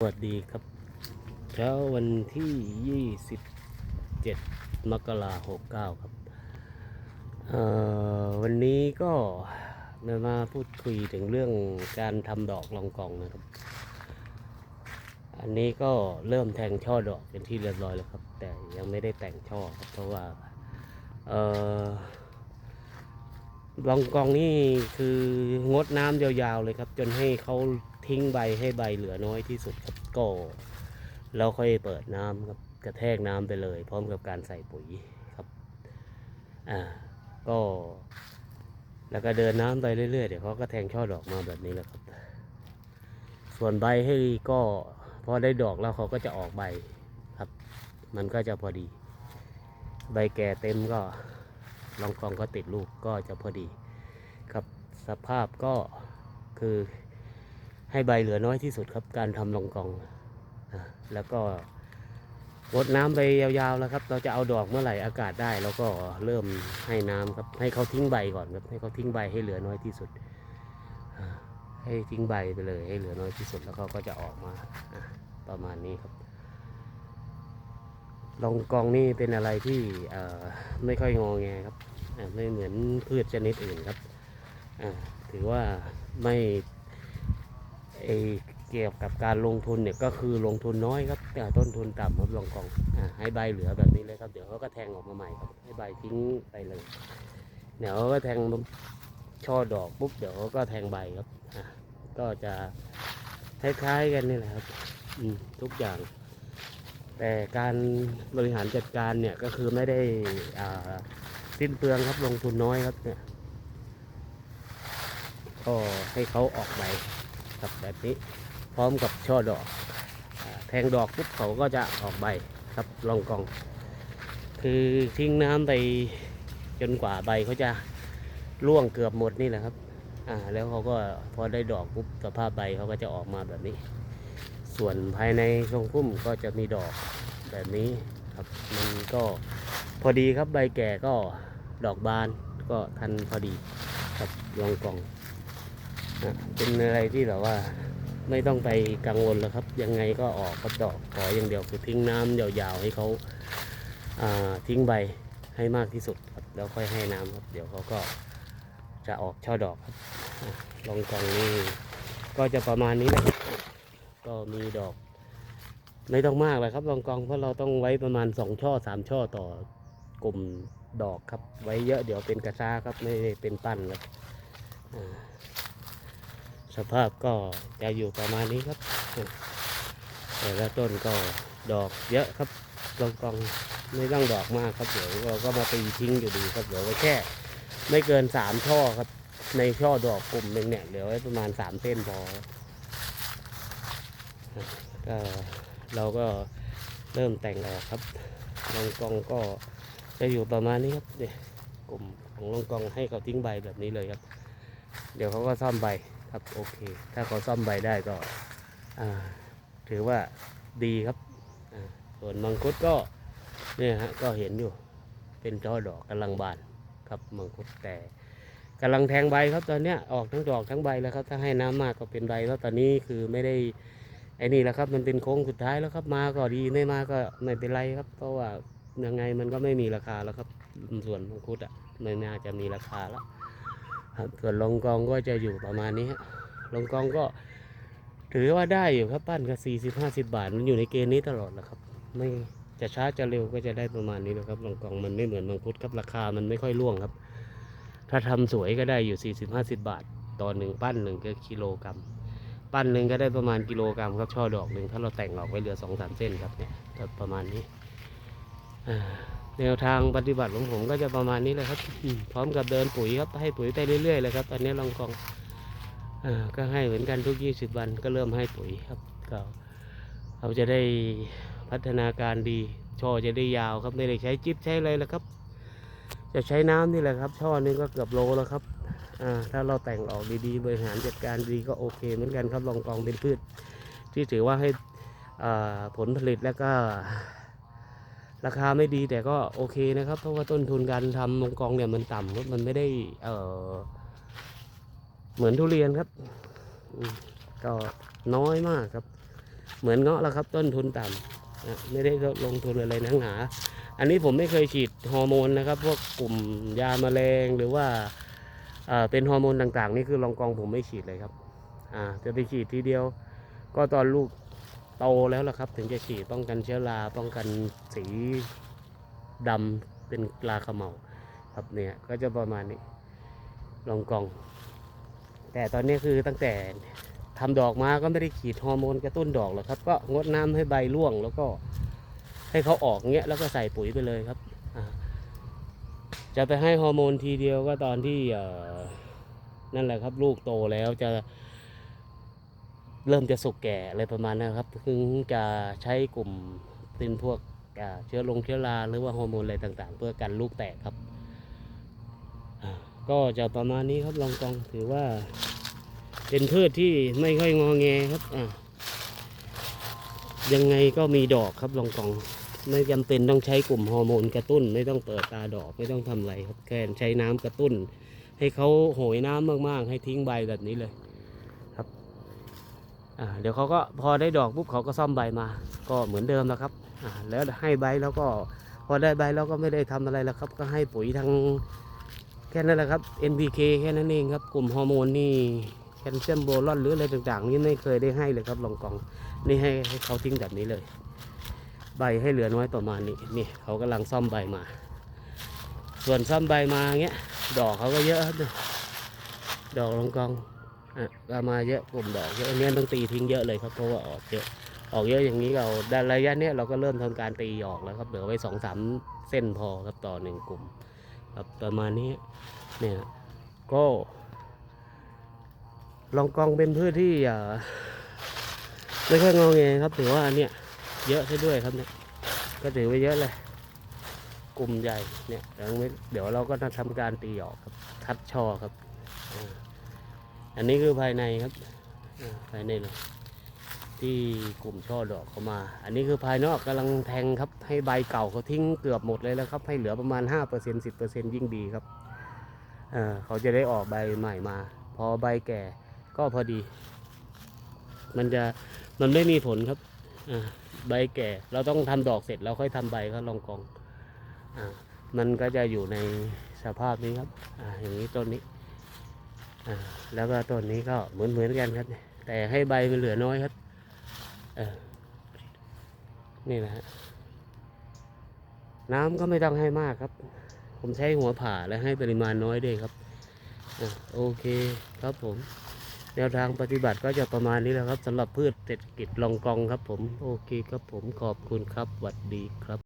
สวัสดีครับ เช้าวันที่ 27 มกราคม69ครับ วันนี้ก็มาพูดคุยถึงเรื่องการทำดอกลองกองนะครับ อันนี้ก็เริ่มแทงช่อดอกเป็นที่เรียบร้อยแล้วครับ แต่ยังไม่ได้แต่งช่อครับ เพราะว่าลองกองนี่คืองดน้ำยาวๆเลยครับ จนให้เขา ทิ้งใบให้ใบเหลือน้อยที่สุดครับก็แล้วค่อยเปิดน้ำครับกระแทกน้ำไปเลย พร้อมกับการใส่ปุ๋ยครับอ่าก็แล้วก็เดินน้ำไปเรื่อยๆ เดี๋ยวเขาก็แทงช่อดอกมาแบบนี้แหละครับ ส่วนใบให้ก็พอได้ดอกแล้วเขาก็จะออกใบครับ มันก็จะพอดี ใบแก่เต็มก็ลองกองก็ติดลูกก็จะพอดี ครับสภาพก็คือ ให้ใบเหลือน้อยที่สุดครับ การทำลองกองแล้วก็รดน้ำไปยาวๆแล้วครับ เราจะเอาดอกเมื่อไหร่อากาศได้เราก็เริ่มให้น้ำครับ ให้เขาทิ้งใบก่อนครับ ให้เขาทิ้งใบให้เหลือน้อยที่สุด ให้ทิ้งใบไปเลย ให้เหลือน้อยที่สุดแล้วเขาก็จะออกมาประมาณนี้ครับลองกองนี่เป็นอะไรที่ไม่ค่อยงอแงครับไม่เหมือนพืชชนิดอื่นครับถือว่าไม่ เกี่ยวกับการลงทุนเนี่ยก็คือลงทุนน้อยครับแต่ต้นทุนต่ำครับลองกองอให้ใบเหลือแบบนี้เลยครับเดี๋ยวเขาก็แทงออกมาใหม่ครับให้ใบทิ้งไปเลยเดี๋ยวเขาก็แทงช่อดอกปุ๊บเดี๋ยวเขาก็แทงใบครับอก็จะคล้ายๆกันนี่แหละครับอืทุกอย่าง แต่การบริหารจัดการเนี่ยก็คือไม่ได้อ่าสิ้นเปลืองครับลงทุนน้อยครับเนี่ยก็ให้เขาออกใบ ครับแบบนี้พร้อมกับช่อดอกแทงดอกปุ๊บเขาก็จะออกใบครับลองกอง คือทิ้งน้ำไปจนกว่าใบเขาจะร่วงเกือบหมดนี่แหละครับอ่าแล้วเขาก็พอได้ดอกปุ๊บสภาพใบเขาก็จะออกมาแบบนี้ ส่วนภายในทรงพุ่มก็จะมีดอกแบบนี้ครับมันก็พอดีครับใบแก่ก็ดอกบานก็ทันพอดีครับลองกอง เป็นอะไรที่แบบว่า ไม่ต้องไปกังวลแล้วครับ ยังไงก็ออกครับดอกขออย่างเดียวคือทิ้งน้ำยาวๆให้เขาาทิ้งใบให้มากที่สุดครับแล้วค่อยให้น้ำครับ เดี๋ยวเขาก็จะออกช่อดอกครับอลองกองนี้ก็จะประมาณนี้แหละครับก็มีดอก ไม่ต้องมากเลยครับลองกองเพราะเราต้องไว้ประมาณสองช่อสามช่อต่อกลุ่มดอกครับ ไว้เยอะเดี๋ยวเป็นกระชาครับไม่เป็นปั้นแล้วอ่า สภาพก็จะอยู่ประมาณนี้ครับ แต่ละต้นก็ดอกเยอะครับลองกองไม่ต้องดอกมากครับเดี๋ยวเราก็มาตีทิ้งอยู่ดีครับเดี๋ยวไว้แค่ ไม่เกินสามช่อครับ ในช่อดอกกลุ่มหนึ่งเนี่ยเหลือไว้ประมาณสามเส้นพอก็เราก็เริ่มแต่งออกครับลองกองก็จะอยู่ประมาณนี้ครับเนี่ยกลุ่มของลองกองให้เขาทิ้งใบแบบนี้เลยครับ เดี๋ยวเขาก็ซ่อมใบ ครับโอเค ถ้าเขาซ่อมใบได้ก็ถือว่าดีครับส่วนมังคุดก็เนี่ยฮะก็เห็นอยู่ เป็นช่อดอกกำลังบานครับมังคุดแต่กำลังแทงใบครับตอนเนี้ยออกทั้งดอกทั้งใบแล้วครับ ถ้าให้น้ำมากก็เป็นใบแล้วตอนนี้คือไม่ได้ไอ้นี่แหละครับมันเป็นโค้งสุดท้ายแล้วครับมาก็ดีไม่มาก็ไม่เป็นไรครับ เพราะว่ายังไงมันก็ไม่มีราคาแล้วครับส่วนมังคุดอะไม่น่าจะมีราคาแล้ว ครับส่วนลงกองก็จะอยู่ประมาณนี้ลงกองก็ถือว่าได้อยู่ครับปั้นก็สี่สิบห้าสิบบาท มันอยู่ในเกณฑ์นี้ตลอดแหละครับ ไม่จะช้าจะเร็วก็จะได้ประมาณนี้นะครับลงกองมันไม่เหมือนมังคุดครับราคามันไม่ค่อยร่วงครับ ถ้าทำสวยก็ได้อยู่สี่สิบห้าสิบบาทต่อหนึ่งปั้นหนึ่งก็กิโลกรัมปั้นหนึ่งก็ได้ประมาณกิโลกรัมครับช่อดอกหนึ่งถ้าเราแต่งออกไว้เหลือสองสามเส้นครับเนี่ยประมาณนี้อ่า แนวทางปฏิบัติของผมก็จะประมาณนี้เลยครับอืมพร้อมกับเดินปุ๋ยครับ ให้ปุ๋ยไปเรื่อยๆเลยครับ ตอนนี้ลองกองอ่าก็ให้เหมือนกันทุก 20 วันก็เริ่มให้ปุ๋ยครับก็เราจะได้พัฒนาการดี ช่อจะได้ยาวครับไม่ได้ใช้จิ๊บใช้อะไรแล้วครับ จะใช้น้ำนี่แหละครับ ช่อหนึงก็เกือบโลแล้วครับอ่าถ้าเราแต่งออกดีๆ บริหารจัดการดีก็โอเค เหมือนกันครับลองกองเป็นพืช ที่ถือว่าให้อ่าผลผลิตแล้วก็ ราคาไม่ดีแต่ก็โอเคนะครับ เพราะว่าต้นทุนการทำลงกองเนี่ยมันต่ำครับมันไม่ได้เออเหมือนทุเรียนครับก็น้อยมากครับ เหมือนเงาะแล้วครับ ต้นทุนต่ำไม่ได้ลงทุนอะไรนักหนาอันนี้ผมไม่เคยฉีดฮอร์โมนนะครับ พวกกลุ่มยาแมลงหรือว่าเเป็นฮอร์โมนต่างๆ นี่คือลองกองผมไม่ฉีดเลยครับ อ่า จะไปฉีดทีเดียว ก็ตอนลูก โตแล้วล่ะครับ ถึงจะฉีดป้องกันเชื้อราป้องกันสีดำเป็นราขมเหมาครับเนี่ยก็จะประมาณนี้ลองกอง แต่ตอนนี้คือตั้งแต่ทำดอกมาก็ไม่ได้ฉีดฮอร์โมนกระตุ้นดอกหรอกครับ ก็งดน้ำให้ใบร่วงแล้วก็ให้เขาออกเงี้ยแล้วก็ใส่ปุ๋ยไปเลยครับ จะไปให้ฮอร์โมนทีเดียวก็ตอนที่นั่นแหละครับ ลูกโตแล้วจะ เริ่มจะสุกแก่อะไรประมาณนั้นครับถึงจะใช้กลุ่มเป็นพวกเชื้อลงเชื้อราหรือว่าฮอร์โมนอะไรต่างๆ เพื่อกันลูกแตกครับ ก็จะประมาณนี้ครับลองกองถือว่า เป็นพืชที่ไม่ค่อยงอแงครับยังไงก็มีดอกครับลองกองไม่จำเป็นต้องใช้กลุ่มฮอร์โมนกระตุ้น ไม่ต้องเปิดตาดอกไม่ต้องทำอะไรครับแค่ใช้น้ำกระตุ้น ให้เขาโหยน้ำมากๆ ให้ทิ้งใบแบบนี้เลย เดี๋ยวเขาก็พอได้ดอกปุ๊บเขาก็ซ่อมใบมา ก็เหมือนเดิมแล้วครับแล้วให้ใบแล้วก็พอได้ใบแล้วก็ไม่ได้ทำอะไรแล้วครับ ก็ให้ปุ๋ยทางแค่นั้นแหละครับ NPK แค่นั้นเองครับ กลุ่มฮอร์โมนนี่แคลเซียมโบรอนหรืออะไรต่างๆ นี่ไม่เคยได้ให้เลยครับลองกองนี่ให้ให้เขาทิ้งแบบนี้เลย ใบให้เหลือน้อยประมาณนี้นี่เขากำลังซ่อมใบมา ส่วนซ่อมใบมาเงี้ยดอกเขาก็เยอะครับเนี่ยดอกลองกอง อะก็มาเยอะกลุ่มดอกเยอะอันนี้ต้องตีทิ้งเยอะเลยครับเพราะว่าออกเยอะออกเยอะอย่างนี้เราด้านระยะเนี้ยเราก็เริ่มทำการตีออกแล้วครับเหลือไว้สองสามเส้นพอครับต่อหนึ่งกลุ่มครับประมาณนี้เนี่ยก็ลองกองเป็นพืชที่อ่าไม่ค่อยงอแงครับถือว่าเนี่ยเยอะซะด้วยครับเนี่ยก็ถือว่าเยอะเลยกลุ่มใหญ่เนี่ยเดี๋ยวเราก็จะทำการตีออกครับคัดช่อครับ อันนี้คือภายในครับภายในเลยที่กลุ่มช่อดอกเขามา อันนี้คือภายนอกกำลังแทงครับ ให้ใบเก่าเขาทิ้งเกือบหมดเลยแล้วครับ ให้เหลือประมาณ 5% 10%ยิ่งดีครับเเขาจะได้ออกใบใหม่มา พอใบแก่ก็พอดี มันจะมันไม่มีผลครับใบแก่ เราต้องทำดอกเสร็จแล้วค่อยทำใบก็ลองกองอมันก็จะอยู่ในสภาพนี้ครับออย่างนี้ต้นนี้ แล้วก็ต้นนี้ก็เหมือนเหมือนกันครับ แต่ให้ใบมันเหลือน้อยครับนี่นะฮะน้ำก็ไม่ต้องให้มากครับ ผมใช้หัวผ่าและให้ปริมาณน้อยด้วยครับอโอเคครับผม แนวทางปฏิบัติก็จะประมาณนี้แหละครับสำหรับพืชเศรษฐกิจลองกองครับผม โอเคครับผมขอบคุณครับสวัสดีครับ